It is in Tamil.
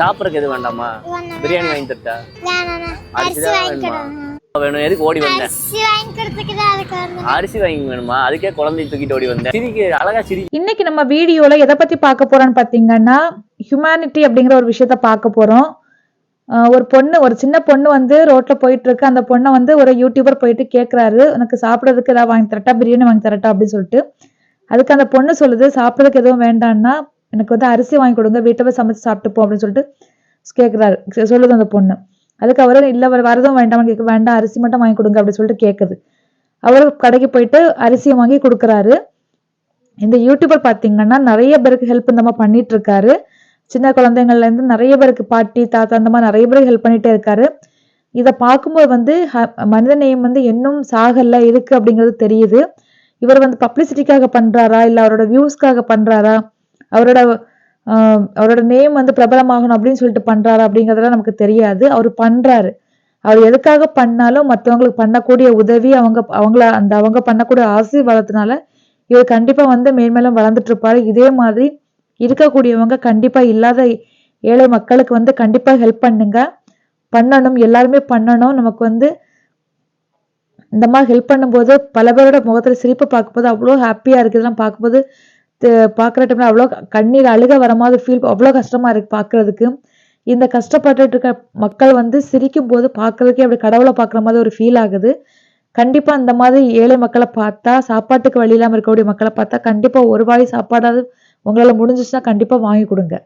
சாப்பிடறதுக்கு எது வேண்டாமா. பிரியாணி வாங்கி தரட்டா? அரிசி தான் வேணுமா? எதுக்கு ஓடி வந்தேன் அரிசி வாங்கி வேணுமா? அதுக்கே குழந்தை தூக்கிட்டு ஓடி வந்தேன் சிரிக்கு அழகா சிரி. இன்னைக்கு நம்ம வீடியோல எதை பத்தி பார்க்க போறோம்னு பாத்தீங்கன்னா ஹியூமனிட்டி அப்படிங்கிற ஒரு விஷயத்த பார்க்க போறோம். ஒரு பொண்ணு ஒரு சின்ன பொண்ணு வந்து ரோட்ல போயிட்டு இருக்கு அந்த பொண்ணை வந்து ஒரு யூடியூபர் போயிட்டு கேக்குறாரு எனக்கு சாப்பிடறதுக்கு ஏதாவது வாங்கி தரட்டா? பிரியாணி வாங்கி தரட்டா? அப்படின்னு சொல்லிட்டு. அதுக்கு அந்த பொண்ணு சொல்லுது சாப்பிடறதுக்கு எதுவும் வேண்டாம்னா எனக்கு வந்து அரிசி வாங்கி கொடுங்க வீட்டை போய் சமைச்சு சாப்பிட்டுப்போம் அப்படின்னு சொல்லிட்டு கேட்குறாரு சொல்லுது அந்த பொண்ணு. அதுக்கு அவரு இல்லை வர- வரதும் வேண்டாம்னு கேட்க வேண்டாம் அரிசி மட்டும் வாங்கி கொடுங்க. அப்படின்னு சொல்லிட்டு கேட்குது அவர் கடைக்கு போயிட்டு அரிசியை வாங்கி கொடுக்குறாரு. இந்த யூடியூபர் பார்த்தீங்கன்னா நிறைய பேருக்கு ஹெல்ப் இந்த மாதிரி பண்ணிட்டு இருக்காரு. சின்ன குழந்தைங்கள்லேருந்து நிறைய பேருக்கு பாட்டி தாத்தா அந்த மாதிரி நிறைய பேருக்கு ஹெல்ப் பண்ணிட்டே இருக்காரு. இதை பார்க்கும்போது வந்து மனித நேயம் வந்து இன்னும் சாகல்ல இருக்கு அப்படிங்கிறது தெரியுது. இவர் வந்து பப்ளிசிட்டிக்காக பண்றாரா? இல்லை அவரோட வியூஸ்க்காக பண்றாரா? அவரோட அவரோட நேம் வந்து பிரபலமாகணும் அப்படின்னு சொல்லிட்டு பண்றாரு அப்படிங்கிறதெல்லாம் நமக்கு தெரியாது. அவர் பண்றாரு. அவர் எதுக்காக பண்ணாலும் மற்றவங்களுக்கு பண்ணக்கூடிய உதவி அவங்க அவங்கள அந்த அவங்க பண்ணக்கூடிய ஆசீர்வாதத்தினால இவர் கண்டிப்பா வந்து மேன்மேலும் வளர்ந்துட்டு இருப்பாரு. இதே மாதிரி இருக்கக்கூடியவங்க கண்டிப்பா இல்லாத ஏழை மக்களுக்கு வந்து கண்டிப்பா ஹெல்ப் பண்ணுங்க. பண்ணணும் எல்லாருமே பண்ணணும். நமக்கு வந்து இந்த மாதிரி ஹெல்ப் பண்ணும்போது பல பேரோட முகத்துல சிரிப்பு பார்க்கும்போது அவ்வளோ ஹாப்பியா இருக்குதுலாம் பார்க்கும்போது பார்க்குற டைம்ல அவ்வளோ கண்ணீர் அழுக வர மாதிரி ஃபீல் அவ்வளோ கஷ்டமா இருக்கு பார்க்கறதுக்கு இந்த கஷ்டப்பட்டுட்டு இருக்க மக்கள் வந்து சிரிக்கும் போது பார்க்கறதுக்கே அப்படி கடவுளை பார்க்குற மாதிரி ஒரு ஃபீல் ஆகுது. கண்டிப்பா அந்த மாதிரி ஏழை மக்களை பார்த்தா சாப்பாட்டுக்கு வழி இல்லாமல் இருக்கக்கூடிய மக்களை பார்த்தா கண்டிப்பா ஒரு வாய் சாப்பாடாவது உங்களால் முடிஞ்சிச்சுன்னா கண்டிப்பா வாங்கி கொடுங்க.